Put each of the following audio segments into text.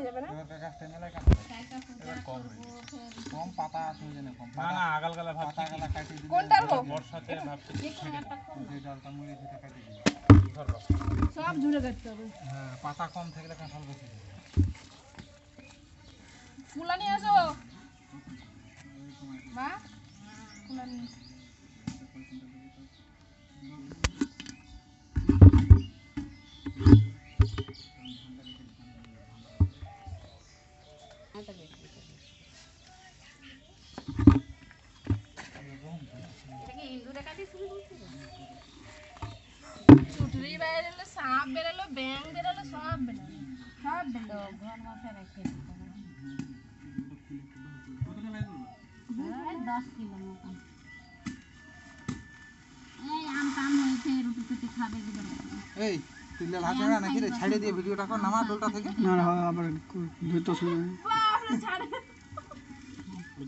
হয়ে যাবে না? কম পাতা আছে ওই কম না না আগাল গালা ভাবছি পাতা গালা কাটি কোনটা হোক বর্ষাতে ভাবছি যে ডালটা মুড়ে সেটা কাটি দিলে। সব জুড়ে কাটতে হবে। হ্যাঁ পাতা কম থাকলে কাঁঠাল বেশি চুটরি বেরোলো সাপ বেরোলো ব্যাং বেরোলো সব বেরোলো সব বেরোলো দশ কিলো মতন এই আম টাম হয়েছে রুটি টুটি খাবে দিলে এই তুই লেল হাতে নাকি রে ছাড়ে দিয়ে ভিডিওটা কর নামা ডোলটা থেকে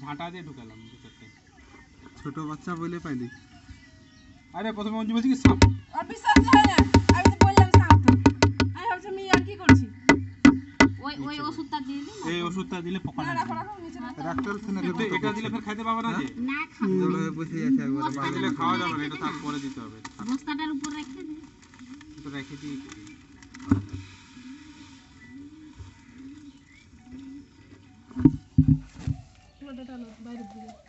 ঝাঁটা দিয়ে ঢুকালাম ভিতরতে ছোট বাচ্চা বলে পাইলি আরে প্রথমে অঞ্জু বলছি কি সাপ? আর বিশ্বাস হয় না। আমি তো বললাম সাপ তো। আমি ভাবছি আমি আর কি করছি ওই ওই ওষুধটা দিয়ে দিন এই ওষুধটা দিলে পোকা না রাখো রাখো নিচে রাখো। রাখতেল কিন্তু এটা দিলে ফের খাইতে পাবে না যে না খাব জল বসে আছে একবারে এটা দিলে খাওয়া যাবে না এটা তারপরে দিতে হবে। বস্তাটার উপর রেখে দিন এটা রেখে দিই কুলাটা টানো বাইরে দিকে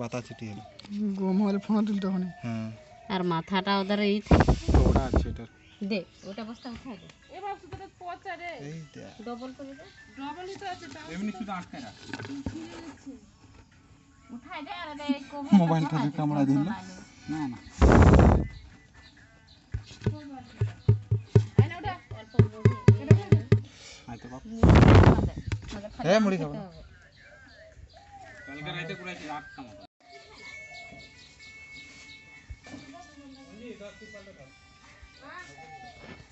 বাতা ছিটিয়ে গম হলে ফোন তুলতে হবে হ্যাঁ আর মাথাটা ওদের এই ওটা আছে এটা দে ওটা বস্তা উঠাই দে এবার সুতোটা পচা রে এই দেখ। ডবল করে দে। ডবলই তো আছে এমনি শুধু আটকায় রাখ। উঠাই দে আর এই কোভে মোবাইলটাকে কামড়া দিল। না না। হ্যাঁ মুড়ি খাব। কালকে রাইতে কুড়াইছি রাখতাম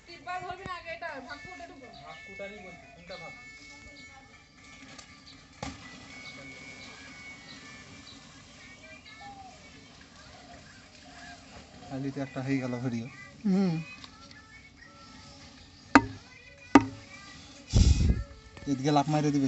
তিনবার ধরবি না আগে এটা ভাগ ফুটে ঢুকো আলিতে একটা হয়ে গেল ভিডিও হুম এদিকে লাভ মারে দিবে